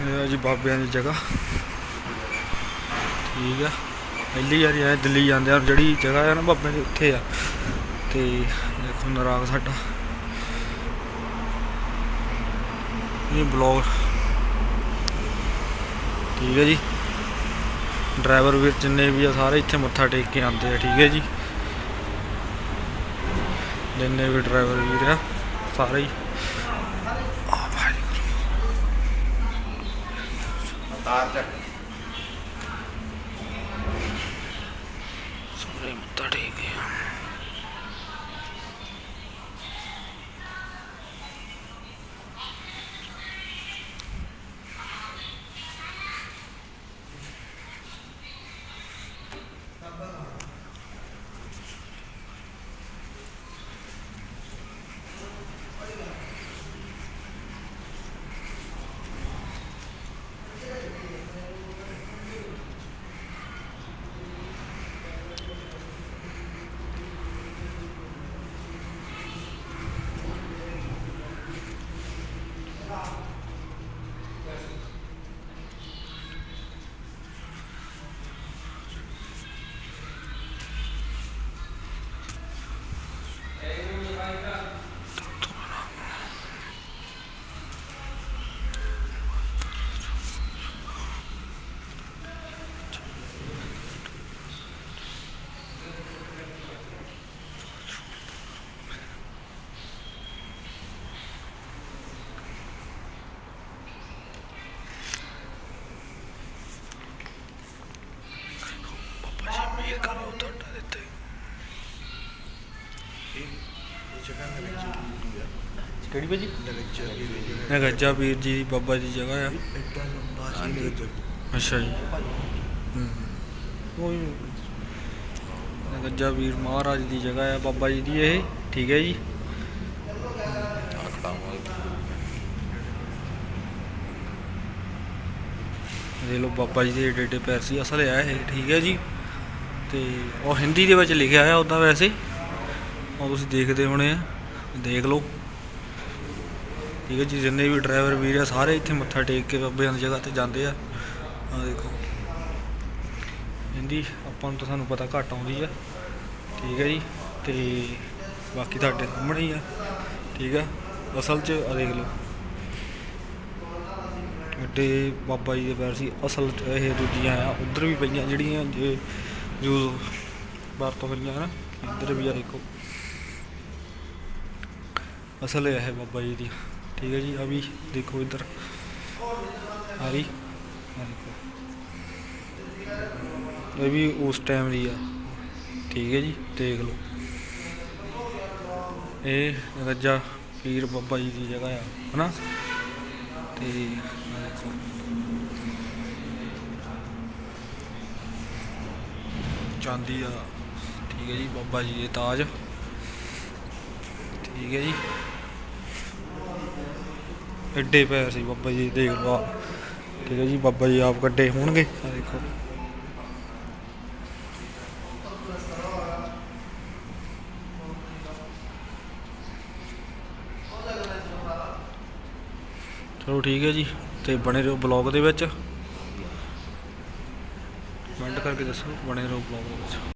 ਇਹ ਆ ਜੀ ਬਾਬਿਆਂ ਦੀ ਜਗ੍ਹਾ। ਠੀਕ ਆ। ਪਹਿਲੀ ਵਾਰੀ ਆਏ ਦਿੱਲੀ ਜਾਂਦੇ ਆ ਜਿਹੜੀ ਜਗ੍ਹਾ ਆ ਨਾ ਬਾਬਿਆਂ ਦੀ ਉੱਥੇ ਆ। ਤੇ ਦੇਖੋ ਨਰਾਗ ਸਾਡਾ। ਇਹ ਬਲੌਗ। ਠੀਕ ਹੈ ਜੀ। ਡਰਾਈਵਰ ਵੀਰ ਜਿੰਨੇ ਵੀ ਆ, ਸਾਰੇ ਇੱਥੇ ਮੱਥਾ ਟੇਕ ਕੇ ਆਉਂਦੇ ਆ, ਠੀਕ ਹੈ ਜੀ। ਜਿੰਨੇ ਵੀ ਡਰਾਈਵਰ ਵੀਰ ਆ, ਸਾਰੇ ਹੀ ਆ ਭਾਈ ਤਾਰ ਚੱਕ। ਸਾਰੇ ਮੱਥਾ ਟੇਕ ਕੇ ਆ ਬਾਬਾ ਤੁਹਾਡਾ ਦਿੱਤੇ ਕਿਹੜੀ ਭਾਜੀ? ਨਗੱਜਾ ਵੀਰ ਜੀ ਦੀ ਬਾਬਾ ਦੀ ਜਗ੍ਹਾ ਆ। ਅੱਛਾ ਜੀ। ਹੂੰ ਕੋਈ ਨਗੱਜਾ ਵੀਰ ਮਹਾਰਾਜ ਦੀ ਜਗ੍ਹਾ ਆ ਬਾਬਾ ਜੀ ਦੀ ਇਹ। ਠੀਕ ਹੈ ਜੀ। ਦੇ ਲੋ ਬਾਬਾ ਜੀ ਦੇ ਏਡੇ ਏਡੇ ਪੈਰ ਸੀ ਅਸਲ ਆ ਇਹ। ਠੀਕ ਹੈ ਜੀ। ਤੇ ਉਹ ਹਿੰਦੀ ਦੇ ਵਿੱਚ ਲਿਖਿਆ ਆ ਉਦਾਂ ਵੈਸੇ ਉਹ ਤੁਸੀਂ ਦੇਖਦੇ ਹੋਣੇ ਆ। ਦੇਖ ਲਓ। ਠੀਕ ਹੈ ਜੀ, ਜਿੰਨੇ ਵੀ ਡਰਾਈਵਰ ਵੀਰ ਆ, ਸਾਰੇ ਇੱਥੇ ਮੱਥਾ ਟੇਕ ਕੇ ਬਾਬਿਆਂ ਦੀ ਜਗ੍ਹਾ ਤੇ ਜਾਂਦੇ ਆ। ਆ ਦੇਖੋ। ਹਿੰਦੀ ਆਪਾਂ ਨੂੰ ਤਾਂ ਸਾਨੂੰ ਪਤਾ ਘੱਟ ਆਉਂਦੀ ਆ। ਠੀਕ ਹੈ ਜੀ, ਤੇ ਬਾਕੀ ਤੁਹਾਡੇ ਸਾਹਮਣੇ ਹੀ ਆ। ਠੀਕ ਆ ਅਸਲ 'ਚ ਆ ਦੇਖ ਲਓ। ਐਡੇ ਬਾਬਾ ਜੀ ਦੇ ਪੈਰ ਸੀ, ਅਸਲ 'ਚ ਇਹ ਦੂਜੀਆਂ ਆ, ਉਧਰ ਵੀ ਪਈਆਂ ਜਿਹੜੀਆਂ ਜੇ ਯੂਜ਼ ਵਰਤੋਂ ਹੋਈਆਂ ਨਾ, ਇੱਧਰ ਵੀ ਆ ਦੇਖੋ। ਅਸਲ ਇਹ ਹੈ ਬਾਬਾ ਜੀ ਦੀ। ਠੀਕ ਹੈ ਜੀ, ਆ ਵੀ ਦੇਖੋ ਇੱਧਰ। ਆ ਰਹੀ। ਆ ਦੇਖੋ। ਇਹ ਵੀ ਉਸ ਟਾਈਮ ਦੀ ਆ। ਠੀਕ ਹੈ ਜੀ, ਦੇਖ ਲਓ। ਇਹ ਰੱਜਾ ਪੀਰ ਬਾਬਾ ਜੀ ਦੀ ਜਗ੍ਹਾ ਆ, ਹਨਾ? ਤੇ ਆਹ ਦੇਖੋ ਚਾਂਦੀ ਆ। ਠੀਕ ਹੈ ਜੀ, ਬਾਬਾ ਜੀ ਦੇ ਤਾਜ। ਠੀਕ ਹੈ ਜੀ। ਐਡੇ ਪੈਰ ਸੀ ਬਾਬਾ ਜੀ ਦੇਖ ਲਓ ਠੀਕ ਹੈ ਜੀ, ਬਾਬਾ ਜੀ ਆਪ ਕੱਢੇ ਹੋਣਗੇ। ਆ ਦੇਖੋ। ਚਲੋ ਠੀਕ ਹੈ ਜੀ, ਤੇ ਬਣੇ ਰਹੋ ਬਲੌਗ ਦੇ ਵਿੱਚ। ਕਮੈਂਟ ਕਰਕੇ ਦੱਸੋ ਬਣੇ ਰਹੋ ਬਲੌਗ ਦੇ ਵਿੱਚ।